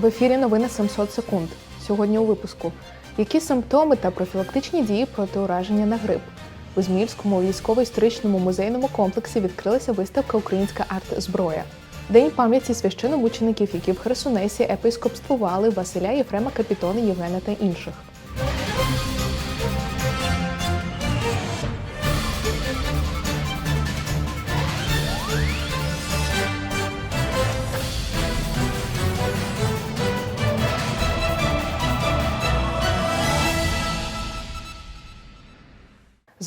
В ефірі новини 700 секунд. Сьогодні у випуску. Які симптоми та профілактичні дії проти ураження на грип? У Змірському військово-історичному музейному комплексі відкрилася виставка Українська арт-зброя. День пам'яті священомучеників, які в Херсонесі епископствували Василя Єфрема Капітона Євгена та інших.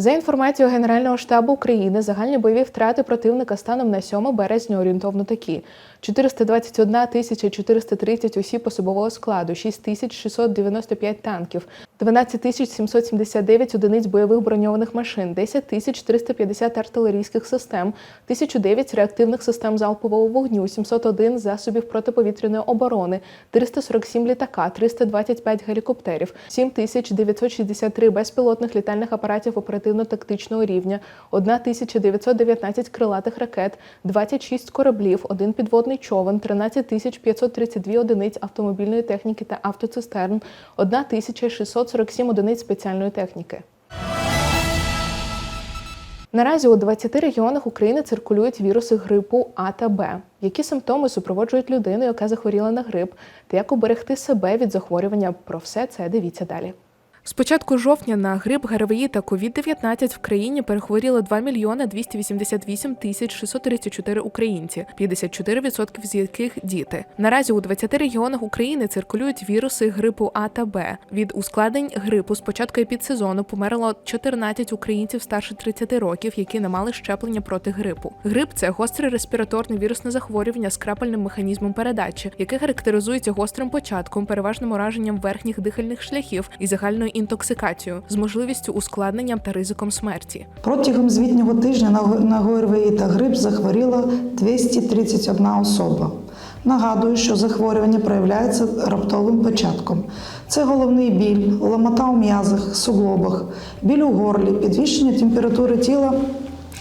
За інформацією Генерального штабу України, загальні бойові втрати противника станом на 7 березня орієнтовно такі: 421 тисяча 430 осіб особового складу, 6 тисяч 695 танків, 12 тисяч 779 одиниць бойових броньованих машин, 10 тисяч 350 артилерійських систем, 1009 реактивних систем залпового вогню, 701 засобів протиповітряної оборони, 347 літака, 325 гелікоптерів, 7963 безпілотних літальних апаратів оперативно-тактичного рівня, 1919 крилатих ракет, 26 кораблів, один підводний човен, 13 532 одиниць автомобільної техніки та автоцистерн, 1647 одиниць спеціальної техніки. Наразі у 20 регіонах України циркулюють віруси грипу А та Б. Які симптоми супроводжують людину, яка захворіла на грип, та як уберегти себе від захворювання? Про все це дивіться далі. З початку жовтня на грип, ГРВІ та COVID-19 в країні перехворіли 2 мільйони 288 тисяч 634 українці, 54% з яких діти. Наразі у 20 регіонах України циркулюють віруси грипу А та Б. Від ускладнень грипу з початку епідсезону померло 14 українців старше 30 років, які не мали щеплення проти грипу. Грип це гостре респіраторне вірусне захворювання з крапельним механізмом передачі, яке характеризується гострим початком, переважним ураженням верхніх дихальних шляхів і загальною інтоксикацією з можливістю ускладненням та ризиком смерті. Протягом звітнього тижня на Г- на ГРВІ та грип захворіла 231 особа. Нагадую, що захворювання проявляється раптовим початком. Це головний біль, ломота у м'язах, суглобах, біль у горлі, підвищення температури тіла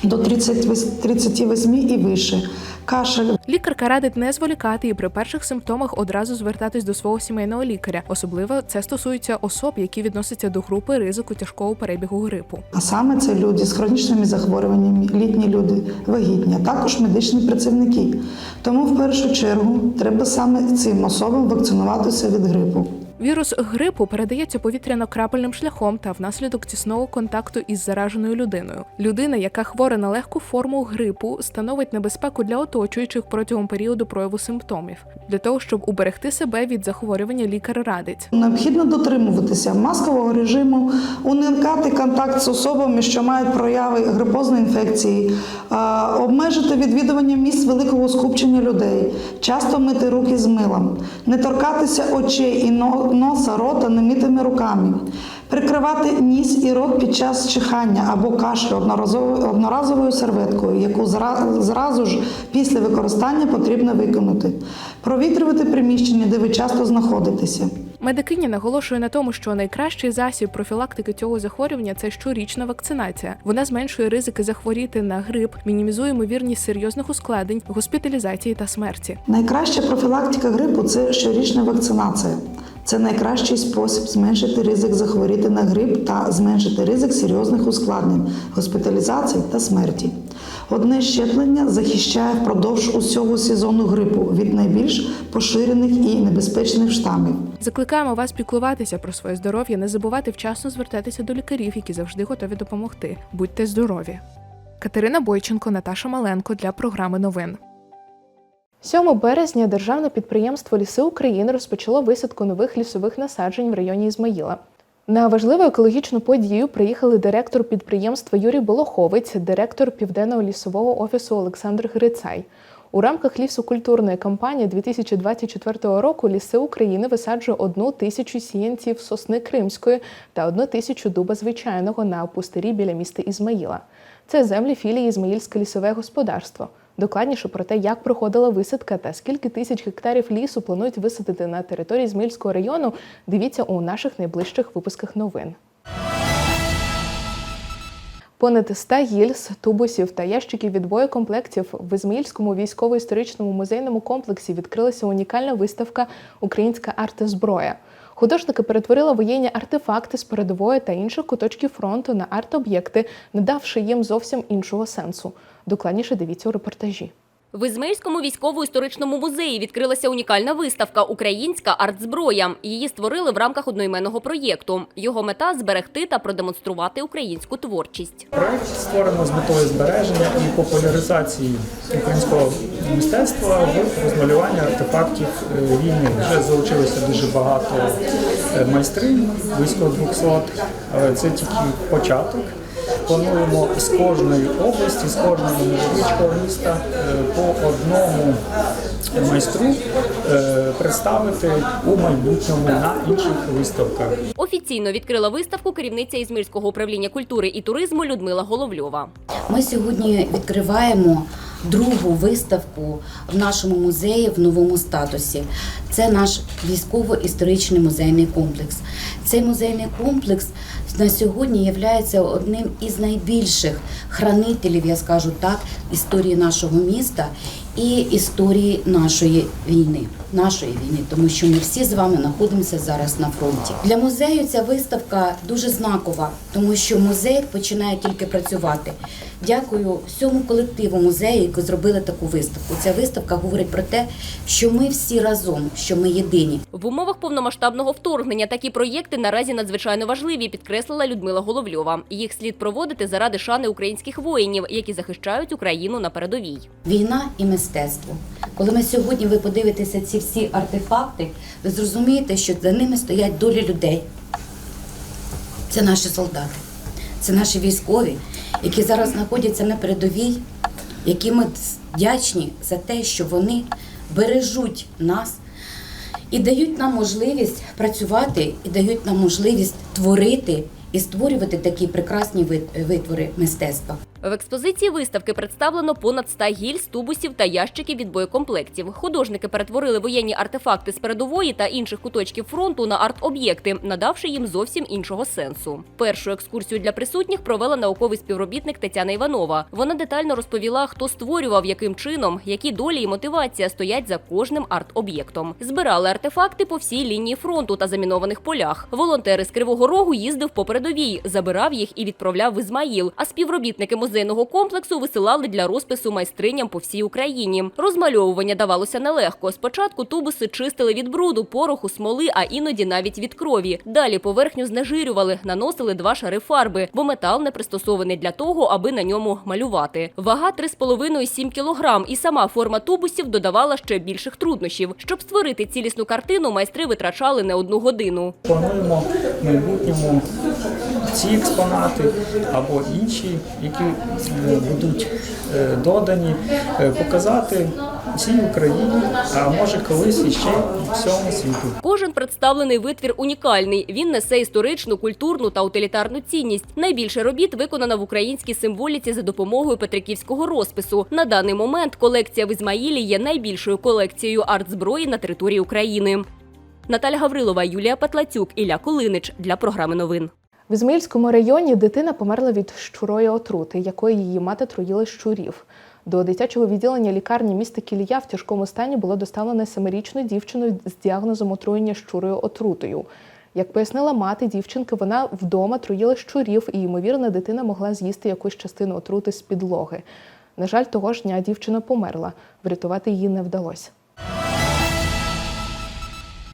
до 30 38 і вище, кашель, Лікарка радить не зволікати і при перших симптомах одразу звертатись до свого сімейного лікаря. Особливо це стосується особ, які відносяться до групи ризику тяжкого перебігу грипу. А саме це люди з хронічними захворюваннями, літні люди, вагітні, а також медичні працівники. Тому в першу чергу треба саме цим особам вакцинуватися від грипу. Вірус грипу передається повітряно-крапельним шляхом та внаслідок тісного контакту із зараженою людиною. Людина, яка хвора на легку форму грипу, становить небезпеку для оточуючих протягом періоду прояву симптомів. Для того щоб уберегти себе від захворювання, лікар радить. Необхідно дотримуватися маскового режиму, уникати контакт з особами, що мають прояви грипозної інфекції, обмежити відвідування місць великого скупчення людей, часто мити руки з милом, не торкатися очей і но- носа, рота немитими руками. Прикривати ніс і рот під час чихання або кашлю одноразовою, серветкою, яку зразу ж після використання потрібно виконати. Провітрювати приміщення, де ви часто знаходитеся. Медикиня наголошує на тому, що найкращий засіб профілактики цього захворювання це щорічна вакцинація. Вона зменшує ризики захворіти на грип, мінімізує ймовірність серйозних ускладнень, госпіталізації та смерті. Найкраща профілактика грипу це щорічна вакцинація. Це найкращий спосіб зменшити ризик захворіти на грип та зменшити ризик серйозних ускладнень, госпіталізації та смерті. Одне щеплення захищає впродовж усього сезону грипу від найбільш поширених і небезпечних штамів. Закликаємо вас піклуватися про своє здоров'я, не забувати вчасно звертатися до лікарів, які завжди готові допомогти. Будьте здорові! Катерина Бойченко, Наташа Маленко для програми новин. 7 березня державне підприємство Ліси України розпочало висадку нових лісових насаджень в районі Ізмаїла. На важливу екологічну подію приїхали директор підприємства Юрій Болоховець, директор Південного лісового офісу Олександр Грицай. У рамках лісокультурної кампанії 2024 року Ліси України висаджує одну тисячу сіянців сосни Кримської та одну тисячу дуба звичайного на пустирі біля міста Ізмаїла. Це землі філії Ізмаїльське лісове господарство. Докладніше про те, як проходила висадка та скільки тисяч гектарів лісу планують висадити на території Змільського району, дивіться у наших найближчих випусках новин. Понад 100 гільз, тубусів та ящиків від боєкомплектів в Ізмаїльському військово-історичному музейному комплексі відкрилася унікальна виставка Українська арт-зброя. Художники перетворили воєнні артефакти з передової та інших куточків фронту на арт-об'єкти, не давши їм зовсім іншого сенсу. Докладніше дивіться у репортажі. В Ізмаїльському військово-історичному музеї відкрилася унікальна виставка Українська артзброя. Її створили в рамках одноіменного проєкту. Його мета зберегти та продемонструвати українську творчість. Проект створено з метою збереження і популяризації українського мистецтва в розмалюванні артефактів е, війни. Вже залучилося дуже багато е, майстринь, близько 200, але це тільки початок. Плануємо з кожної області, з кожного невеличкого міста е, по одному майстру е, представити у майбутньому на інших виставках. Офіційно відкрила виставку керівниця Ізмирського управління культури і туризму Людмила Головльова. Ми сьогодні відкриваємо другу виставку в нашому музеї в новому статусі. Це наш військово-історичний музейний комплекс. Цей музейний комплекс на сьогодні є одним із найбільших хранителів, я скажу так, історії нашого міста і історії нашої війни. Нашої війни, тому що ми всі з вами знаходимося зараз на фронті. Для музею ця виставка дуже знакова, тому що музей починає тільки працювати. Дякую всьому колективу музею, які зробили таку виставку. Ця виставка говорить про те, що ми всі разом, що ми єдині. В умовах повномасштабного вторгнення такі проєкти наразі надзвичайно важливі, підкреслила Людмила Головльова. Їх слід проводити заради шани українських воїнів, які захищають Україну на передовій. Війна і мистецтво. Коли ми сьогодні ви подивитеся ці всі артефакти, ви зрозумієте, що за ними стоять долі людей. Це наші солдати, це наші військові, які зараз знаходяться на передовій, які ми вдячні за те, що вони бережуть нас і дають нам можливість працювати, і дають нам можливість творити і створювати такі прекрасні витвори мистецтва. В експозиції виставки представлено понад 100 гільз, тубусів та ящиків від боєкомплектів. Художники перетворили воєнні артефакти з передової та інших куточків фронту на арт-об'єкти, надавши їм зовсім іншого сенсу. Першу екскурсію для присутніх провела науковий співробітник Тетяна Іванова. Вона детально розповіла, хто створював, яким чином, які долі і мотивація стоять за кожним арт-об'єктом. Збирали артефакти по всій лінії фронту та замінованих полях. Волонтери з Кривого Рогу їздив по передовій, забирав їх і відправляв в Ізмаїл. А співробітники музейного комплексу висилали для розпису майстриням по всій Україні. Розмальовування давалося нелегко. Спочатку тубуси чистили від бруду, пороху, смоли, а іноді навіть від крові. Далі поверхню знежирювали, наносили два шари фарби, бо метал не пристосований для того, аби на ньому малювати. Вага 3,5-7 кілограм, і сама форма тубусів додавала ще більших труднощів. Щоб створити цілісну картину, майстри витрачали не одну годину. Плануємо в майбутньому ці експонати або інші, які е, будуть е, додані, е, показати всій Україні, а може колись іще всьому світу. Кожен представлений витвір унікальний. Він несе історичну, культурну та утилітарну цінність. Найбільше робіт виконано в українській символіці за допомогою петриківського розпису. На даний момент колекція в Ізмаїлі є найбільшою колекцією арт-зброї на території України. Наталя Гаврилова, Юлія Патлацюк, Ілля Кулинич для програми новин. В Ізмаїльському районі дитина померла від щурої отрути, якої її мати труїли щурів. До дитячого відділення лікарні міста Кілія в тяжкому стані було доставлено семирічну дівчину з діагнозом отруєння щурою отрутою. Як пояснила мати дівчинки, вона вдома труїла щурів, і ймовірно, дитина могла з'їсти якусь частину отрути з підлоги. На жаль, того ж дня дівчина померла. Врятувати її не вдалося.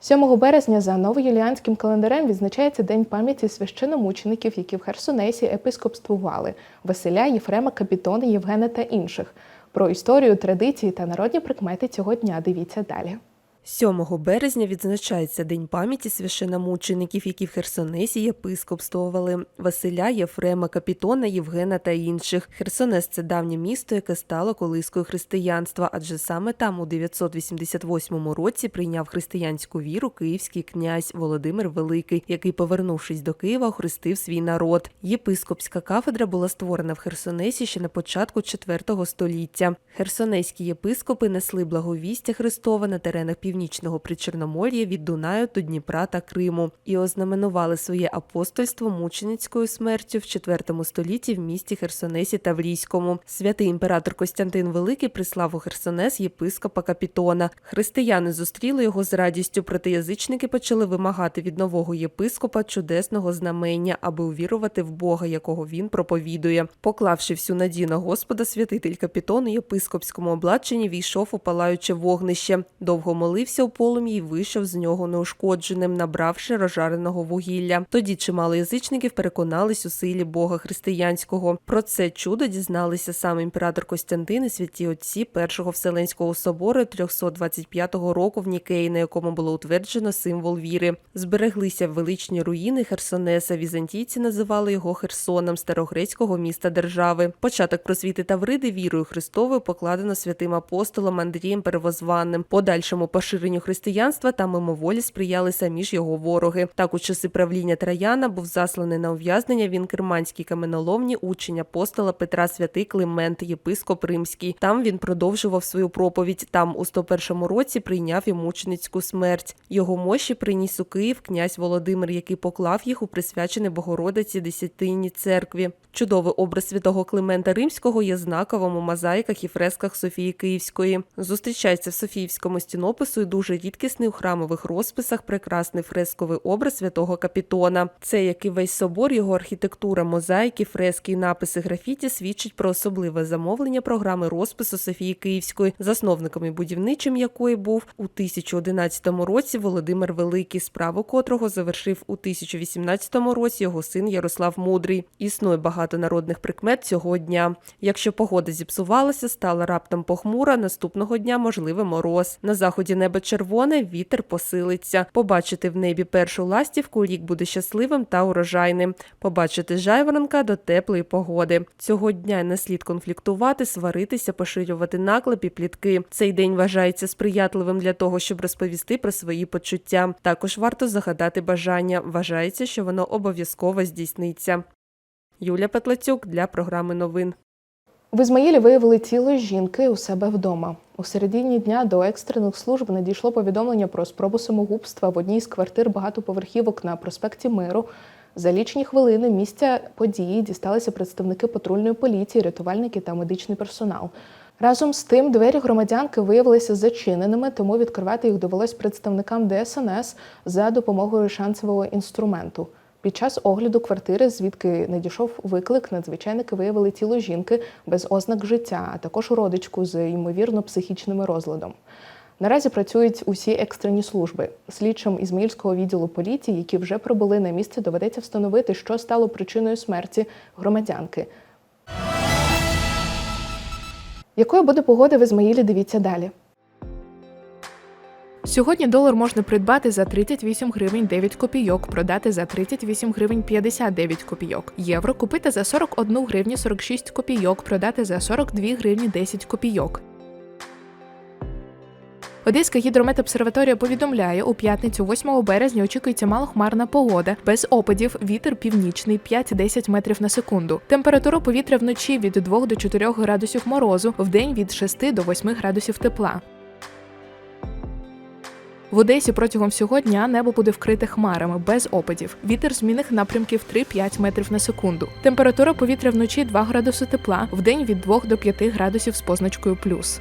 7 березня за новоюліанським календарем відзначається День пам'яті священомучеників, які в Херсонесі епископствували Василя, Єфрема, Капітона, Євгена та інших. Про історію, традиції та народні прикмети цього дня дивіться далі. 7 березня відзначається День пам'яті священомучеників, які в Херсонесі єпископствували Василя, Єфрема, Капітона, Євгена та інших. Херсонес це давнє місто, яке стало колискою християнства, адже саме там у 988 році прийняв християнську віру київський князь Володимир Великий, який, повернувшись до Києва, охрестив свій народ. Єпископська кафедра була створена в Херсонесі ще на початку IV століття. Херсонейські єпископи несли благовістя Христова на теренах північної північного причорномор'я від Дунаю до Дніпра та Криму і ознаменували своє апостольство мученицькою смертю в IV столітті в місті Херсонесі Таврійському. Святий імператор Костянтин Великий прислав у Херсонес єпископа Капітона. Християни зустріли його з радістю, проте язичники почали вимагати від нового єпископа чудесного знамення, аби увірувати в Бога, якого він проповідує. Поклавши всю надію на Господа, святитель Капітон у єпископському облаченні війшов у палаюче вогнище. Довго молився у полум'ї і вийшов з нього неушкодженим, набравши розжареного вугілля. Тоді чимало язичників переконались у силі Бога християнського. Про це чудо дізналися сам імператор Костянтин і святі отці Першого Вселенського собору 325 року в Нікеї, на якому було утверджено символ віри. Збереглися величні руїни Херсонеса. Візантійці називали його Херсоном старогрецького міста держави. Початок просвіти Тавриди вірою Христовою покладено святим апостолом Андрієм Перевозванним. Подальшому поширенню християнства та мимоволі сприяли самі ж його вороги. Так у часи правління Траяна був засланий на ув'язнення в інкерманській каменоломні учень апостола Петра Святий Климент, єпископ Римський. Там він продовжував свою проповідь. Там у 101 році прийняв і мученицьку смерть. Його мощі приніс у Київ князь Володимир, який поклав їх у присвячене Богородиці Десятинній церкві. Чудовий образ святого Климента Римського є знаковим у мозаїках і фресках Софії Київської. Зустрічається в Софіївському стінопису дуже рідкісний у храмових розписах прекрасний фресковий образ святого Капітона. Це, як і весь собор, його архітектура, мозаїки, фрески і написи графіті свідчить про особливе замовлення програми розпису Софії Київської, засновником і будівничим якої був у 1011 році Володимир Великий, справу котрого завершив у 1018 році його син Ярослав Мудрий. Існує багато народних прикмет цього дня. Якщо погода зіпсувалася, стала раптом похмура, наступного дня можливий мороз. На заході небо червоне, вітер посилиться. Побачити в небі першу ластівку рік буде щасливим та урожайним. Побачити жайворонка до теплої погоди. Цього дня не слід конфліктувати, сваритися, поширювати наклеп і плітки. Цей день вважається сприятливим для того, щоб розповісти про свої почуття. Також варто загадати бажання. Вважається, що воно обов'язково здійсниться. Юля Петлацюк для програми новин. В Ізмаїлі виявили тіло жінки у себе вдома. У середині дня до екстрених служб надійшло повідомлення про спробу самогубства в одній з квартир багатоповерхівок на проспекті Миру. За лічні хвилини місця події дісталися представники патрульної поліції, рятувальники та медичний персонал. Разом з тим, двері громадянки виявилися зачиненими, тому відкривати їх довелось представникам ДСНС за допомогою шансового інструменту. Під час огляду квартири, звідки надійшов виклик, надзвичайники виявили тіло жінки без ознак життя, а також родичку з ймовірно психічним розладом. Наразі працюють усі екстрені служби. Слідчим Ізмаїльського відділу поліції, які вже прибули на місце, доведеться встановити, що стало причиною смерті громадянки. Якою буде погода в Ізмаїлі? Дивіться далі. Сьогодні долар можна придбати за 38 гривень 9 копійок, продати за 38 гривень 59 копійок. Євро купити за 41 гривню 46 копійок, продати за 42 гривні 10 копійок. Одеська гідрометобсерваторія повідомляє, у п'ятницю 8 березня очікується малохмарна погода, без опадів, вітер північний 5-10 метрів на секунду. Температура повітря вночі від 2 до 4 градусів морозу, вдень від 6 до 8 градусів тепла. В Одесі протягом всього дня небо буде вкрите хмарами без опадів. Вітер змінних напрямків 3-5 метрів на секунду. Температура повітря вночі 2 градуси тепла, вдень від 2 до 5 градусів з позначкою плюс.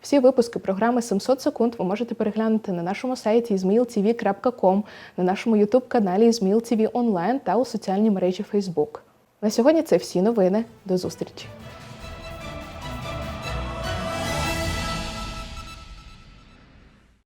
Всі випуски програми 700 секунд ви можете переглянути на нашому сайті izmailtv.com, на нашому ютуб-каналі IzmailTV онлайн та у соціальній мережі Facebook. На сьогодні це всі новини. До зустрічі!